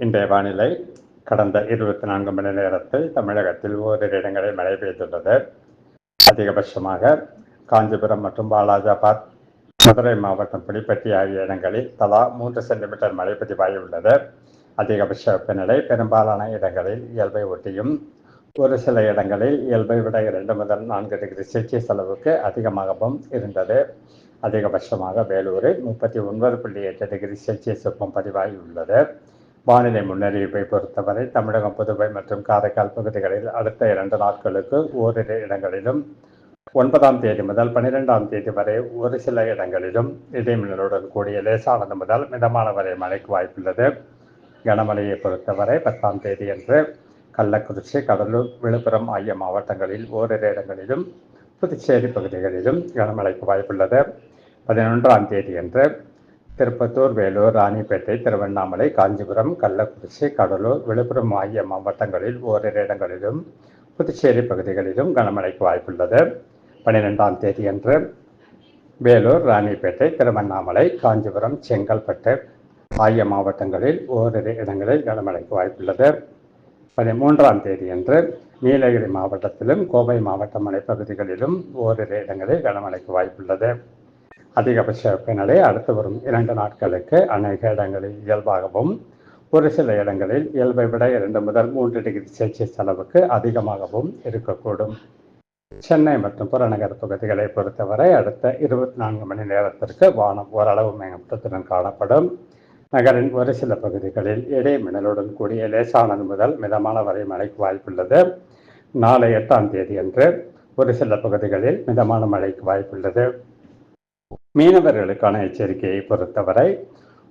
இன்றைய வானிலை கடந்த இருபத்தி நான்கு மணி நேரத்தில் தமிழகத்தில் ஓரிரு இடங்களில் மழை பெய்துள்ளது. அதிகபட்சமாக காஞ்சிபுரம் மற்றும் பாலாஜாபாத் மதுரை மாவட்டம் புலிப்பட்டி ஆகிய இடங்களில் தலா மூன்று சென்டிமீட்டர் மழை பதிவாகியுள்ளது. அதிகபட்ச வெப்பநிலை பெரும்பாலான இடங்களில் இயல்பை ஒட்டியும் ஒரு சில இடங்களில் இயல்பை விட இரண்டு முதல் நான்கு டிகிரி செல்சியஸ் அளவுக்கு அதிகமாகவும் இருந்தது. அதிகபட்சமாக வேலூரில் முப்பத்தி ஒன்பது புள்ளி எட்டு டிகிரி செல்சியஸ் வெப்பம் பதிவாகியுள்ளது. வானிலை முன்னறிவிப்பை பொறுத்தவரை தமிழகம் புதுவை மற்றும் காரைக்கால் பகுதிகளில் அடுத்த இரண்டு நாட்களுக்கு ஓரிரு இடங்களிலும் ஒன்பதாம் தேதி முதல் பனிரெண்டாம் தேதி வரை ஒரு சில இடங்களிலும் இடைமின்னலுடன் கூடிய லேசானது முதல் மிதமான வரை மழைக்கு வாய்ப்புள்ளது. கனமழையை பொறுத்தவரை பத்தாம் தேதி அன்று கள்ளக்குறிச்சி கடலூர் விழுப்புரம் ஆகிய மாவட்டங்களில் ஓரிரு இடங்களிலும் புதுச்சேரி பகுதிகளிலும் கனமழைக்கு வாய்ப்புள்ளது. பதினொன்றாம் தேதி என்று திருப்பத்தூர் வேலூர் ராணிப்பேட்டை திருவண்ணாமலை காஞ்சிபுரம் கள்ளக்குறிச்சி கடலூர் விழுப்புரம் ஆகிய மாவட்டங்களில் ஓரிரு இடங்களிலும் புதுச்சேரி பகுதிகளிலும் கனமழைக்கு வாய்ப்புள்ளது. பன்னிரெண்டாம் தேதியன்று வேலூர் ராணிப்பேட்டை திருவண்ணாமலை காஞ்சிபுரம் செங்கல்பட்டு ஆகிய மாவட்டங்களில் ஓரிரு இடங்களில் கனமழைக்கு வாய்ப்புள்ளது. பதிமூன்றாம் தேதியன்று நீலகிரி மாவட்டத்திலும் கோவை மாவட்ட மலைப்பகுதிகளிலும் ஓரிரு இடங்களில் கனமழைக்கு வாய்ப்புள்ளது. அதிகபட்ச வெப்பநிலை அடுத்து வரும் இரண்டு நாட்களுக்கு அநேக இடங்களில் இயல்பாகவும் ஒரு சில இடங்களில் இயல்பை விட இரண்டு முதல் மூன்று டிகிரி செல்சியஸ் அளவுக்கு அதிகமாகவும் இருக்கக்கூடும். சென்னை மற்றும் புறநகர் பகுதிகளை பொறுத்தவரை அடுத்த இருபத்தி நான்கு மணி நேரத்திற்கு வானம் ஓரளவு மேகமூட்டத்துடன் காணப்படும். நகரின் ஒரு சில பகுதிகளில் இடை மின்னலுடன் கூடிய லேசானது முதல் மிதமான வரை மழைக்கு வாய்ப்புள்ளது. நாளை எட்டாம் தேதி அன்று ஒரு சில பகுதிகளில் மிதமான மழைக்கு வாய்ப்புள்ளது. மீனவர்களுக்கான எச்சரிக்கையை பொறுத்தவரை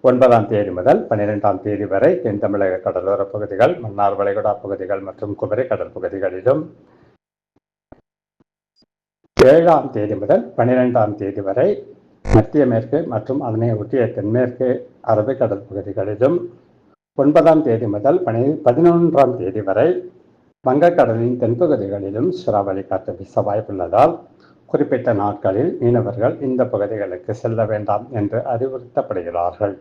ஒன்பதாம் தேதி முதல் பன்னிரெண்டாம் தேதி வரை தென் தமிழக கடலோர பகுதிகள் மன்னார் வளைகுடா பகுதிகள் மற்றும் குமரி கடல் பகுதிகளிலும் ஏழாம் தேதி முதல் பன்னிரெண்டாம் தேதி வரை மத்திய மேற்கு மற்றும் அதனை ஒட்டிய தென்மேற்கு அரபிக்கடல் பகுதிகளிலும் ஒன்பதாம் தேதி முதல் பனி பதினொன்றாம் தேதி வரை வங்கக்கடலின் தென்பகுதிகளிலும் சுறாவளி காற்று வீச வாய்ப்புள்ளதால் குறிப்பிட்ட நாட்களில் மீனவர்கள் இந்த பகுதிகளுக்கு செல்ல வேண்டாம் என்று அறிவுறுத்தப்படுகிறார்கள்.